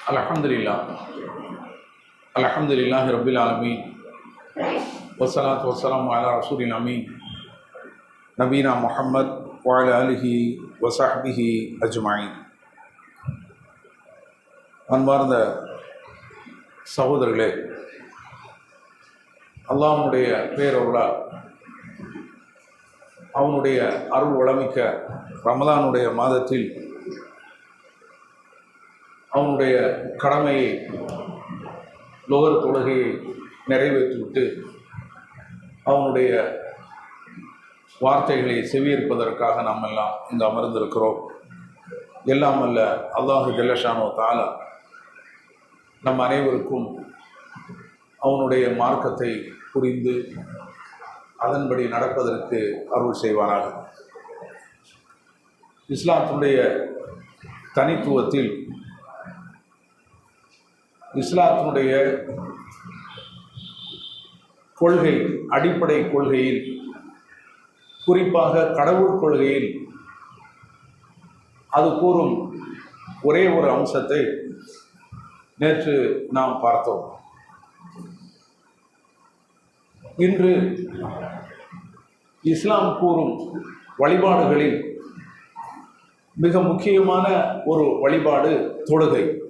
الحمد لله الحمد لله رب العالمين والصلاة والسلام على رسول الأمين نبينا محمد وعلى آله وصحبه أجمعين அன்பார்ந்த சகோதரர்களே அல்லாஹ்வுடைய பேரருளால் அவனுடைய அருள் வளமிக்க ரமதானுடைய மாதத்தில் அவனுடைய கடமையை லோகர் தொழுகையை நிறைவேற்றிவிட்டு அவனுடைய வார்த்தைகளை செவியிருப்பதற்காக நாம் எல்லாம் இங்கு அமர்ந்திருக்கிறோம். எல்லாம் அல்ல அல்லாஹு ஜல்லஷானோ தாலா நம் அனைவருக்கும் அவனுடைய மார்க்கத்தை புரிந்து அதன்படி நடப்பதற்கு அருள் செய்வானாக. இஸ்லாத்தினுடைய தனித்துவத்தில் இஸ்லாத்தினுடைய கொள்கை அடிப்படை கொள்கையில் குறிப்பாக கடவுள் கொள்கையில் அது கூறும் ஒரே ஒரு அம்சத்தை நேற்று நாம் பார்த்தோம். இன்று இஸ்லாம் கூறும் வழிபாடுகளில் மிக முக்கியமான ஒரு வழிபாடு தொழுகை.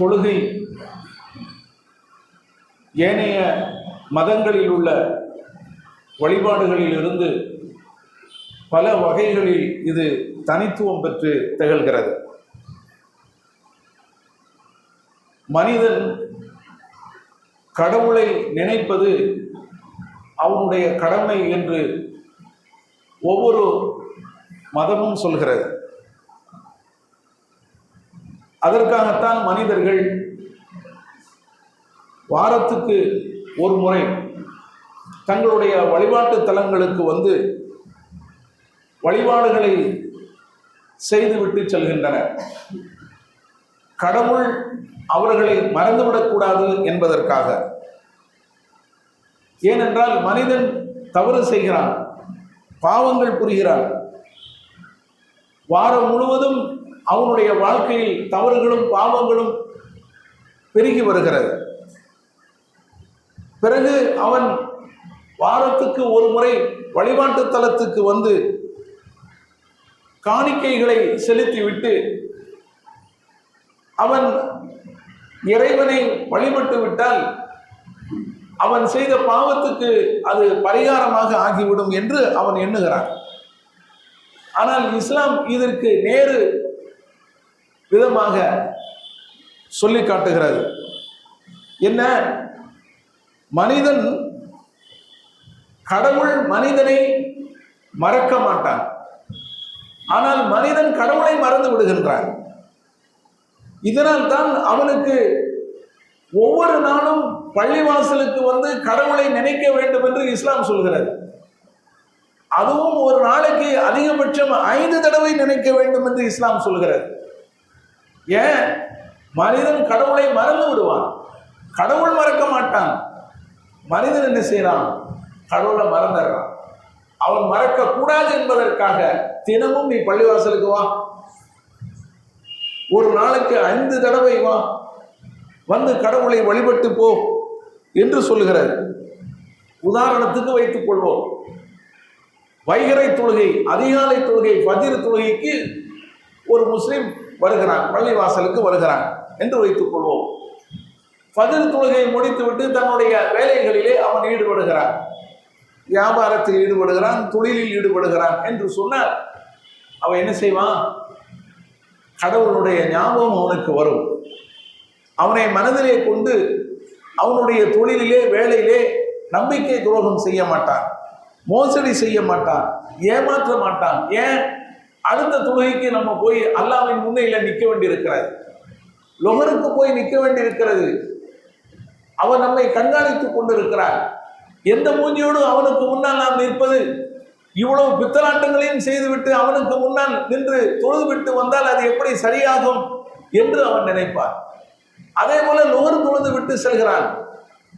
தொழுகை. ஏனைய மதங்களில் உள்ள வழிபாடுகளில் இருந்து பல வகைகளில் இது தனித்துவம் பெற்று திகழ்கிறது. மனிதன் கடவுளை நினைப்பது அவனுடைய கடமை என்று ஒவ்வொரு மதமும் சொல்கிறது. அதற்காகத்தான் மனிதர்கள் வாரத்துக்கு ஒரு முறை தங்களுடைய வழிபாட்டு தலங்களுக்கு வந்து வழிபாடுகளை செய்துவிட்டு செல்கின்றனர். கடவுள் அவர்களை மறந்துவிடக்கூடாது என்பதற்காக. ஏனென்றால் மனிதன் தவறு செய்கிறான் பாவங்கள் புரிகிறான். வாரம் முழுவதும் அவனுடைய வாழ்க்கையில் தவறுகளும் பாவங்களும் பெருகி வருகிறது. பிறகு அவன் வாரத்துக்கு ஒரு முறை வழிபாட்டு தலத்துக்கு வந்து காணிக்கைகளை செலுத்திவிட்டு அவன் இறைவனை வழிபட்டு விட்டால் அவன் செய்த பாவத்துக்கு அது பரிகாரமாக ஆகிவிடும் என்று அவன் எண்ணுகிறான். ஆனால் இஸ்லாம் இதற்கு நேரு விதமாக சொல்லி காட்டுகிறது. என்ன? மனிதன் கடவுள் மனிதனை மறக்க மாட்டான். ஆனால் மனிதன் கடவுளை மறந்து விடுகின்றான். இதனால் தான் அவனுக்கு ஒவ்வொரு நாளும் பள்ளிவாசலுக்கு வந்து கடவுளை நினைக்க வேண்டும் என்று இஸ்லாம் சொல்கிறது. அதுவும் ஒரு நாளைக்கு அதிகபட்சம் ஐந்து தடவை நினைக்க வேண்டும் என்று இஸ்லாம் சொல்கிறது. ஏன்? மனிதன் கடவுளை மறந்து விடுவான். கடவுள் மறக்க மாட்டான். மனிதன் என்ன செய்யறான்? கடவுளை மறந்துடுறான். அவன் மறக்க கூடாது என்பதற்காக தினமும் நீ பள்ளிவாசலுக்கு வா. ஒரு நாளைக்கு ஐந்து தடவை வா. வந்து கடவுளை வழிபட்டு போ என்று சொல்லுகிறார். உதாரணத்துக்கு வைத்துக் கொள்வோம். வைகரை தொழுகை அதிகாலை தொழுகை பதிர் தொழுகைக்கு ஒரு முஸ்லீம் வருகிறான் பள்ளிவாசலுக்கு வருகிறான் என்று வைத்துக் கொள்வோம். பதில் தொழுகையை முடித்துவிட்டு தன்னுடைய வேலைகளிலே அவன் ஈடுபடுகிறான். வியாபாரத்தில் ஈடுபடுகிறான் தொழிலில் ஈடுபடுகிறான் என்று சொன்னால் அவன் என்ன செய்வான்? கடவுளுடைய ஞாபகம் அவனுக்கு வரும். அவனை மனதிலே கொண்டு அவனுடைய தொழிலிலே வேலையிலே நம்பிக்கை துரோகம் செய்ய மாட்டான் மோசடி செய்ய மாட்டான் ஏமாற்ற மாட்டான். ஏன்? அடுத்த தொழுகைக்கு நம்ம போய் அல்லாவின் முன்னையில் நிற்க வேண்டியிருக்கிறது. லொகருக்கு போய் நிற்க வேண்டியிருக்கிறது. அவன் நம்மை கண்காணித்துக் கொண்டிருக்கிறார். எந்த மூஞ்சியோடு அவனுக்கு முன்னால் நாம் நிற்பது? இவ்வளவு பித்தலாட்டங்களையும் செய்துவிட்டு அவனுக்கு முன்னால் நின்று தொழுதுவிட்டு வந்தால் அது எப்படி சரியாகும் என்று அவன் நினைப்பான். அதே போல நுகர் தொழுது விட்டு செல்கிறான்.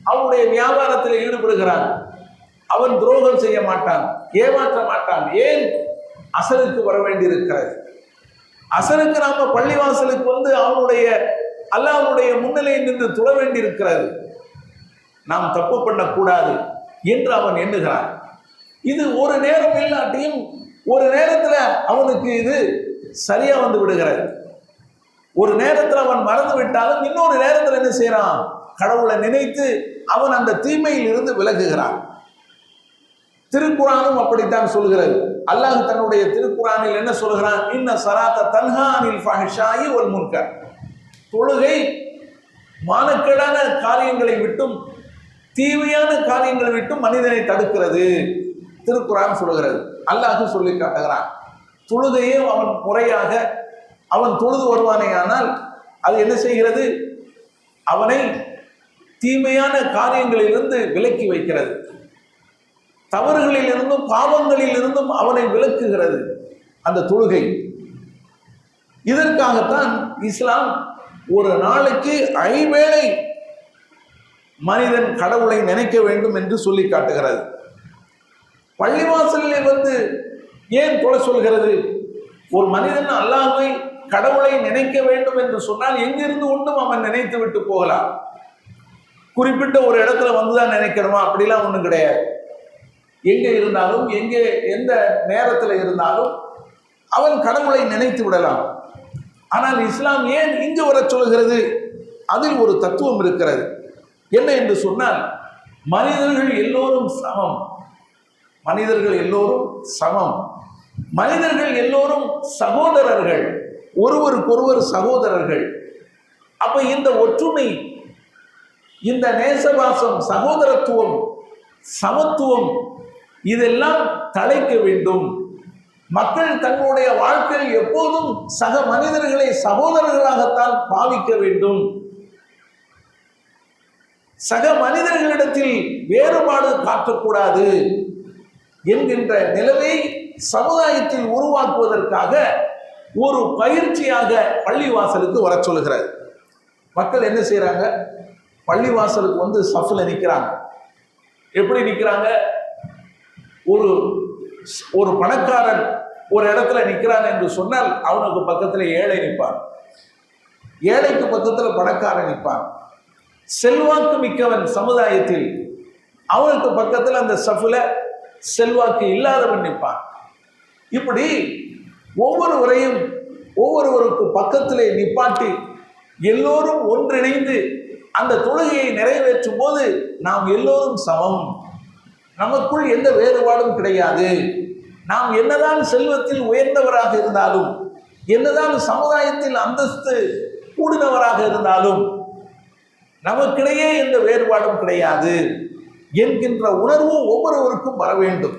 அவனுடைய வியாபாரத்தில் ஈடுபடுகிறான். அவன் துரோகம் செய்ய மாட்டான் ஏமாற்ற மாட்டான். ஏன்? அசலுக்கு வர வேண்டியிருக்கிறது. அசலுக்கு நாம பள்ளிவாசலுக்கு வந்து அவனுடைய அல்லாவுடைய முன்னிலையில் நின்று துள வேண்டியிருக்கிறது. நாம் தப்பு பண்ணக்கூடாது என்று அவன் எண்ணுகிறான். இது ஒரு நேரம் இல்லாட்டியும் ஒரு நேரத்தில் அவனுக்கு இது சரியாக வந்து விடுகிறது. ஒரு நேரத்தில் அவன் மறந்து விட்டாலும் இன்னொரு நேரத்தில் என்ன செய்யறான்? கடவுளை நினைத்து அவன் அந்த தீமையில் இருந்து விலகுகிறான். திருக்குறானும் அப்படித்தான் சொல்கிறது. அல்லாஹ் தன்னுடைய திருக்குறானில் என்ன சொல்கிறான் இன்ன சராத்த தன்ஹானில் ஃபஹஷாயி ஒல் முன்கர். தொழுகை மானக்கேடான காரியங்களை விட்டும் தீமையான காரியங்களை விட்டும் மனிதனை தடுக்கிறது. திருக்குறான் சொல்கிறது அல்லாஹ் சொல்லி காட்டுகிறான். தொழுகையே அவன் முறையாக அவன் தொழுது வருவானேயானால் அது என்ன செய்கிறது? அவனை தீமையான காரியங்களிலிருந்து விலக்கி வைக்கிறது. தவறுகளில் இருந்தும் பாவங்களில் இருந்தும் அவனை விளக்குகிறது அந்த தொழுகை. இதற்காகத்தான் இஸ்லாம் ஒரு நாளைக்கு ஐவேளை மனிதன் கடவுளை நினைக்க வேண்டும் என்று சொல்லி காட்டுகிறது. பள்ளிவாசலில் வந்து ஏன் தொலை சொல்கிறது? ஒரு மனிதன் அல்லாமை கடவுளை நினைக்க வேண்டும் என்று சொன்னால் எங்கிருந்து ஒன்றும் அவன் நினைத்து விட்டு போகலாம். குறிப்பிட்ட ஒரு இடத்துல வந்துதான் நினைக்கணுமா? அப்படிலாம் ஒன்றும் கிடையாது. எங்கே இருந்தாலும் எங்கே எந்த நேரத்தில் இருந்தாலும் அவன் கடவுளை நினைத்து விடலாம். ஆனால் இஸ்லாம் ஏன் இங்கு வர சொல்கிறது அதில் ஒரு தத்துவம் இருக்கிறது. என்ன என்று சொன்னால் மனிதர்கள் எல்லோரும் சமம். மனிதர்கள் எல்லோரும் சமம். மனிதர்கள் எல்லோரும் சகோதரர்கள். ஒருவருக்கொருவர் சகோதரர்கள். அப்ப இந்த ஒற்றுமை இந்த நேசவாசம் சகோதரத்துவம் சமத்துவம் இதெல்லாம் தலைக்க வேண்டும். மக்கள் தங்களுடைய வாழ்க்கையில் எப்போதும் சக மனிதர்களை சகோதரர்களாகத்தான் பாவிக்க வேண்டும். சக மனிதர்களிடத்தில் வேறுபாடு காட்டக்கூடாது என்கின்ற நிலைமை சமுதாயத்தில் உருவாக்குவதற்காக ஒரு பயிற்சியாக பள்ளிவாசலுக்கு வர சொல்லுகிறார். மக்கள் என்ன செய்கிறாங்க பள்ளிவாசலுக்கு வந்து சஃபில் நிற்கிறாங்க எப்படி நிற்கிறாங்க ஒரு ஒரு பணக்காரன் ஒரு இடத்துல நிற்கிறான் என்று சொன்னால் அவனுக்கு பக்கத்தில் ஏழை நிற்பான். ஏழைக்கு பக்கத்தில் பணக்காரன் நிற்பான். செல்வாக்கு மிக்கவன் சமுதாயத்தில் அவனுக்கு பக்கத்தில் அந்த சஃபில் செல்வாக்கு இல்லாதவன் நிற்பான். இப்படி ஒவ்வொருவரையும் ஒவ்வொருவருக்கு பக்கத்திலே நிப்பாட்டி எல்லோரும் ஒன்றிணைந்து அந்த தொழுகையை நிறைவேற்றும் போது நாம் எல்லோரும் சமம். நமக்குள் எந்த வேறுபாடும் கிடையாது. நாம் என்னதான் செல்வத்தில் உயர்ந்தவராக இருந்தாலும் என்னதான் சமுதாயத்தில் அந்தஸ்து கூடினவராக இருந்தாலும் நமக்கிடையே எந்த வேறுபாடும் கிடையாது என்கின்ற உணர்வு ஒவ்வொருவருக்கும் வர வேண்டும்.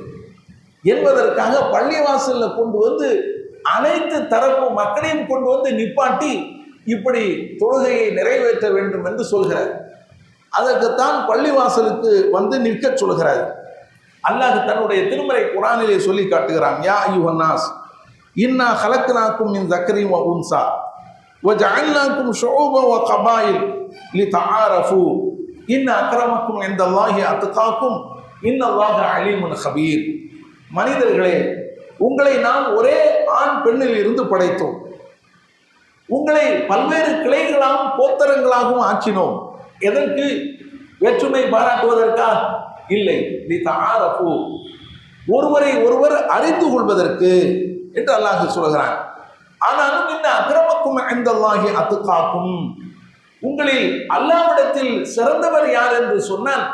என்பதற்காக பள்ளிவாசலில் கொண்டு வந்து அனைத்து தரப்பு மக்களையும் கொண்டு வந்து நிப்பாட்டி இப்படி தொழுகையை நிறைவேற்ற வேண்டும் என்று சொல்கிறார். அதற்குத்தான் பள்ளிவாசலுக்கு வந்து நிற்க சொல்கிறார். அல்லாஹ் தன்னுடைய திருமறை குரானிலே சொல்லி காட்டுகிறான் யா யுவன்னாஸ் இன்னா ஹலக்னாக்கும் இன் தக்ரீம் வ உன்சா வ ஜஅல்னாக்கும் ஷுஊபன் வ கபாயில் லி தஆரஃபு இன் அக்ரமக்கும் இந்தல்லாஹி அத்காக்கும் இன்னல்லாஹ அலீமுன் ஹபீர் மனிதர்களே உங்களை நாம் ஒரே ஆண் பெண்ணில் இருந்து படைத்தோம். உங்களை பல்வேறு கிளைகளாகவும் கோத்தரங்களாகவும் ஆக்கினோம். எதற்கு? வேற்றுமை பாராட்டுவதற்கா? இல்லை. நீ தாரப்பு ஒருவரை ஒருவர் அறிந்து கொள்வதற்கு என்று அல்லாஹ் சொல்கிறான். ஆனாலும் இந்த அக்கிரமக்கும் ஐந்தல்லாகி அத்துக்காக்கும். உங்களில் அல்லாவிடத்தில் சிறந்தவர் யார் என்று சொன்னால்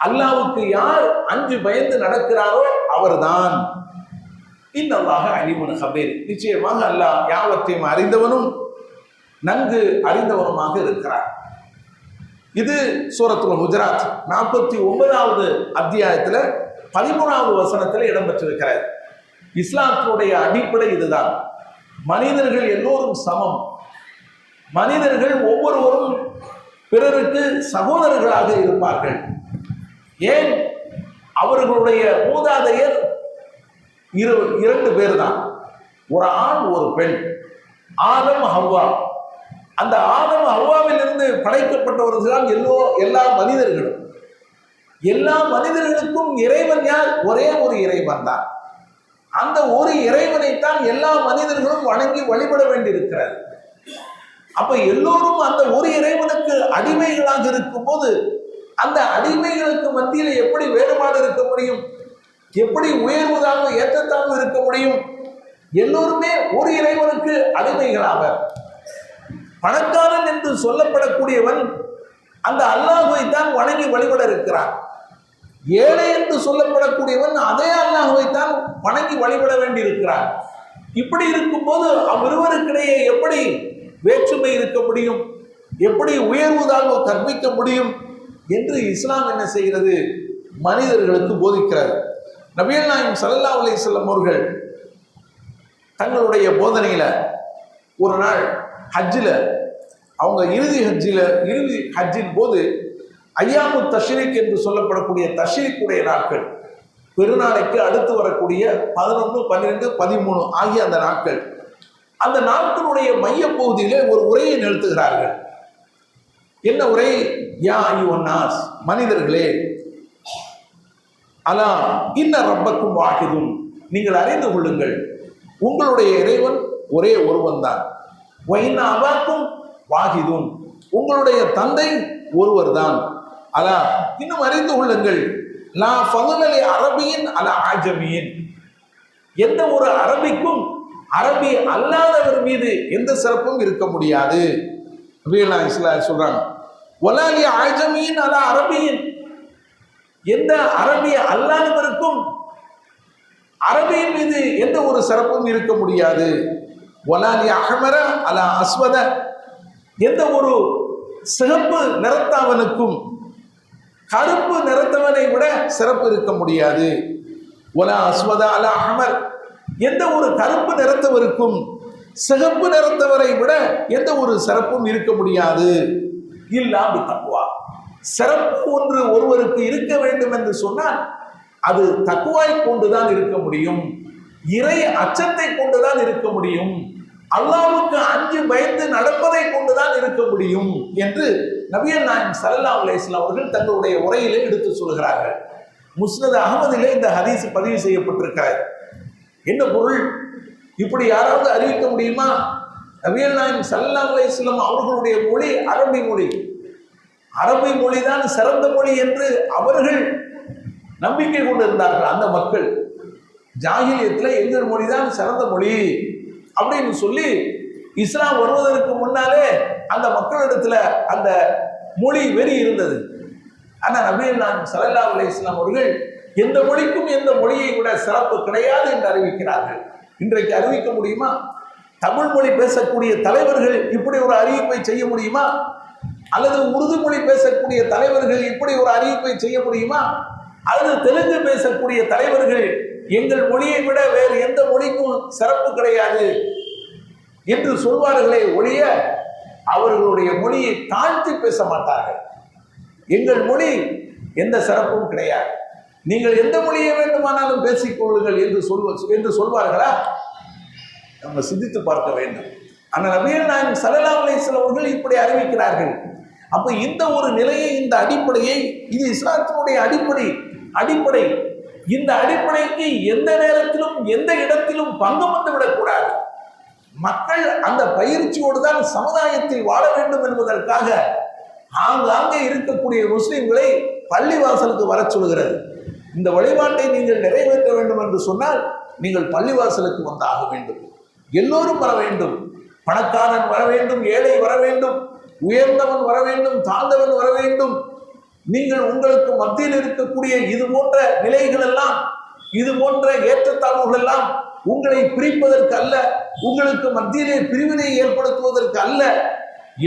அல்லாவுக்கு யார் அஞ்சு பயந்து நடக்கிறாரோ அவர்தான். இந்த இன்னல்லாக அலிமுன் ஹபீர் நிச்சயமாக அல்லாஹ் யாவற்றையும் அறிந்தவனும் நன்கு அறிந்தவனுமாக இருக்கிறார் இது சூரத்துல் குஜராத் நாற்பத்தி ஒன்பதாவது அத்தியாயத்தில் பதிமூணாவது வசனத்தில் இடம்பெற்றிருக்கிறது. இஸ்லாத்தினுடைய அடிப்படை இதுதான். மனிதர்கள் எல்லோரும் சமம். மனிதர்கள் ஒவ்வொருவரும் பிறருக்கு சகோதரர்களாக இருப்பார்கள். ஏன்? அவர்களுடைய மூதாதையர் இரு இரண்டு பேர் தான் ஒரு ஆண் ஒரு பெண். ஆதம் ஹவ்வா. அந்த ஆதம் அவ்வாவிலிருந்து படைக்கப்பட்டவர்கள்தான் எல்லோ எல்லா மனிதர்களும். எல்லா மனிதர்களுக்கும் இறைவன் யார்? ஒரே ஒரு இறைவன் தான். அந்த ஒரு இறைவனைத்தான் எல்லா மனிதர்களும் வணங்கி வழிபட வேண்டியிருக்கிறது. அப்ப எல்லோரும் அந்த ஒரு இறைவனுக்கு அடிமைகளாக இருக்கும்போது அந்த அடிமைகளுக்கு மத்தியில் எப்படி வேறுபாடு இருக்க முடியும்? எப்படி உயர்வதாகவும் ஏற்றத்தாகவும் இருக்க முடியும்? எல்லோருமே ஒரு இறைவனுக்கு அடிமைகளாக பணக்காரன் என்று சொல்லப்படக்கூடியவன் அந்த அல்லாஹுவை தான் வணங்கி வழிபட இருக்கிறான். ஏழை என்று சொல்லப்படக்கூடியவன் அதே அல்லாஹுவை தான் வணங்கி வழிபட வேண்டியிருக்கிறான். இப்படி இருக்கும்போது அவ்விருவருக்கிடையே எப்படி வேற்றுமை இருக்க முடியும்? எப்படி உயர்வுதாக கற்பிக்க முடியும்? என்று இஸ்லாம் என்ன செய்கிறது? மனிதர்களுக்கு போதிக்கிறது. நபியல் நாயம் சல்லா அலைஹிஸ்ஸலாம் அவர்கள் தங்களுடைய போதனையில் ஒரு நாள் ஹஜ்ஜில் அவங்க இறுதி ஹஜ்ஜில் இறுதி ஹஜ்ஜின் போது ஐயாமு தஷ்ரீக் என்று சொல்லப்படக்கூடிய தஷ்ரீக்குடைய நாட்கள் பெருநாளைக்கு அடுத்து வரக்கூடிய பதினொன்று பன்னிரெண்டு பதிமூணு ஆகிய அந்த நாட்கள். அந்த நாட்களுடைய மையப்பகுதியிலே ஒரு உரையை நிறுத்துகிறார்கள் என்ன உரை? யா ஐயோன்னாஸ் மனிதர்களே அலா இன்ன ரப்பக்கும் வாகிதும் நீங்கள் அறிந்து கொள்ளுங்கள் உங்களுடைய இறைவன் ஒரே ஒருவன் தான் ஒயின் அவாக்கும் வாகிதும் உங்களுடைய தந்தை ஒருவர் தான் அலா இன்னும் அறிந்து கொள்ளுங்கள். நான் பகுநலி அரபியின் அல ஆஜமியின் எந்த ஒரு அரபிக்கும் அரபி அல்லாதவர் மீது எந்த சிறப்பும் இருக்க முடியாது. நபிகள் இஸ்லா சொல்றாங்க. ஒலாலி ஆஜமியின் அல அரபியின். எந்த அரபி அல்லாதவருக்கும் அரபியின் மீது எந்த ஒரு சிறப்பும் இருக்க முடியாது. ஒலாலி அகமர அல அஸ்வத. எந்த ஒரு சிகப்பு நிறத்தவனுக்கும் கருப்பு நிறத்தவனை விட சிறப்பு இருக்க முடியாது. ஒலா அஸ்வத அல அகமர் எந்த ஒரு கருப்பு நிறத்தவருக்கும் சிகப்பு நிறத்தவரை விட எந்த ஒரு சிறப்பும் இருக்க முடியாது. இல்லாம தக்குவா சிறப்பு ஒன்று ஒருவருக்கு இருக்க வேண்டும் என்று சொன்னால் அது தக்குவாய் கொண்டுதான் இருக்க முடியும். இறை அச்சத்தை கொண்டுதான் இருக்க முடியும். அல்லாவுக்கு அஞ்சு பயந்து நடப்பதை கொண்டுதான் இருக்க முடியும் என்று நபியன் நாயம் சல்லா அலைஸ்லாம் அவர்கள் தங்களுடைய உரையிலே எடுத்து சொல்கிறார்கள். முஸ்னத் அகமதிலே இந்த ஹதீஸ் பதிவு செய்யப்பட்டிருக்கிறார் என்ன பொருள்? இப்படி யாராவது அறிவிக்க முடியுமா? நபியல் நாயம் சல்லா அலைஸ்லாம் அவர்களுடைய மொழி அரபி மொழி. அரபி மொழிதான் சிறந்த மொழி என்று அவர்கள் நம்பிக்கை கொண்டிருந்தார்கள் அந்த மக்கள். ஜாகிலியத்தில் எங்கள் மொழிதான் சிறந்த மொழி. அப்படின்னு சொல்லி இஸ்லாம் வருவதற்கு முன்னாலே அந்த மக்களிடத்துல அந்த மொழி வெறி இருந்தது. ஆனால் நபீர் நான் சலல்லா அலி இஸ்லாம் அவர்கள் எந்த மொழிக்கும் எந்த மொழியை விட சிறப்பு கிடையாது என்று அறிவிக்கிறார்கள். இன்றைக்கு அறிவிக்க முடியுமா? தமிழ் மொழி பேசக்கூடிய தலைவர்கள் இப்படி ஒரு அறிவிப்பை செய்ய முடியுமா? அல்லது உருது மொழி பேசக்கூடிய தலைவர்கள் இப்படி ஒரு அறிவிப்பை செய்ய முடியுமா? அல்லது தெலுங்கு பேசக்கூடிய தலைவர்கள் எங்கள் மொழியை விட வேறு எந்த மொழிக்கும் சிறப்பு கிடையாது என்று சொல்வார்களே ஒழிய அவர்களுடைய மொழியை தாழ்த்தி பேச மாட்டார்கள். எங்கள் மொழி எந்த சிறப்பும் கிடையாது. நீங்கள் எந்த மொழியை வேண்டுமானாலும் பேசிக்கொள்ளுங்கள் என்று சொல்வ என்று சொல்வார்களா? நம்ம சிந்தித்து பார்க்க வேண்டும். ஆனால் நபிகள் நாயகம் சல்லா சிலவர்கள் இப்படி அறிவிக்கிறார்கள். அப்போ இந்த ஒரு நிலையை இந்த அடிப்படையை இது இஸ்லாத்தினுடைய அடிப்படை அடிப்படை இந்த அடிப்படைக்கு எந்த நேரத்திலும் எந்த இடத்திலும் பங்கம் வந்து விடக்கூடாது. மக்கள் அந்த பயிற்சியோடு தான் சமுதாயத்தில் வாழ வேண்டும் என்பதற்காக ஆங்காங்கே இருக்கக்கூடிய முஸ்லிம்களை பள்ளிவாசலுக்கு வர சொல்கிறது இந்த வழிபாட்டை நீங்கள் நிறைவேற்ற வேண்டும் என்று சொன்னால் நீங்கள் பள்ளிவாசலுக்கு வந்தாக வேண்டும். எல்லோரும் வர வேண்டும். பணக்காரன் வர வேண்டும் ஏழை வர வேண்டும் உயர்ந்தவன் வர வேண்டும் தாழ்ந்தவன் வர வேண்டும். நீங்கள் உங்களுக்கு மத்தியில் இருக்கக்கூடிய இது போன்ற நிலைகள் எல்லாம் இது போன்ற ஏற்றத்தாழ்வுகள் எல்லாம் உங்களை பிரிப்பதற்கு அல்ல உங்களுக்கு மத்தியிலே பிரிவினை ஏற்படுத்துவதற்கு அல்ல.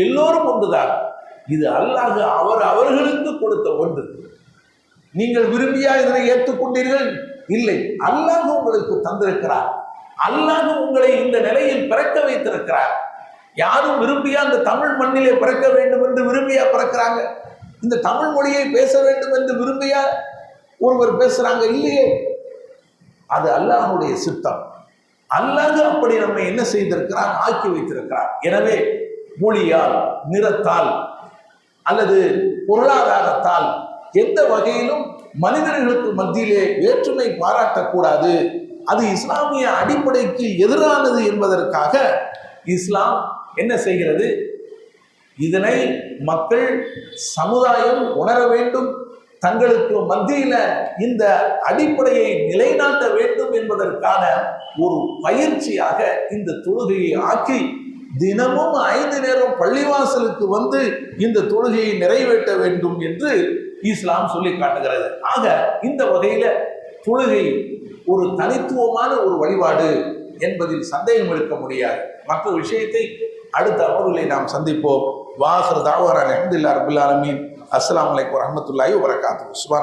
எல்லோரும் ஒன்றுதான். இது அல்லாஹ் அவர் அவர்களுக்கு கொடுத்த ஒன்று. நீங்கள் விரும்பியா இதனை ஏற்றுக்கொண்டீர்கள்? இல்லை. அல்லாஹ் உங்களுக்கு தந்திருக்கிறார். அல்லாஹ் உங்களை இந்த நிலையில் பிறக்க வைத்திருக்கிறார். யாரும் விரும்பியா அந்த தமிழ் மண்ணிலே பிறக்க வேண்டும் என்று விரும்பியா பிறக்கிறாங்க? இந்த தமிழ் மொழியை பேச வேண்டும் என்று விரும்பிய ஒருவர் பேசுகிறாங்க இல்லையே? அது அல்லாஹனுடைய சித்தம். அல்லாஹ் அப்படி நம்ம என்ன செய்திருக்கிறான்? ஆக்கி வைத்திருக்கிறார் எனவே மொழியால் நிறத்தால் அல்லது பொருளாதாரத்தால் எந்த வகையிலும் மனிதர்களுக்கு மத்தியிலே வேற்றுமை பாராட்டக்கூடாது. அது இஸ்லாமிய அடிப்படைக்கு எதிரானது என்பதற்காக இஸ்லாம் என்ன செய்கிறது? இதனை மக்கள் சமுதாயம் உணர வேண்டும். தங்களுக்கு மத்தியில இந்த அடிப்படையை நிலைநாட்ட வேண்டும் என்பதற்கான ஒரு பயிற்சியாக இந்த தொழுகையை ஆக்கி தினமும் ஐந்து நேரம் பள்ளிவாசலுக்கு வந்து இந்த தொழுகையை நிறைவேற்ற வேண்டும் என்று இஸ்லாம் சொல்லி காட்டுகிறது. ஆக இந்த வகையில தொழுகை ஒரு தனித்துவமான ஒரு வழிபாடு என்பதில் சந்தேகம் இருக்க முடியாது. மற்ற விஷயத்தை அடுத்த அமர்வுகளை நாம் சந்திப்போம். வாசர் தாவாரான் அஹமதுல்லா ரபுல் அஸ்லாம் வலைக்கம் அலைக்கும் வரகாத்து சுபான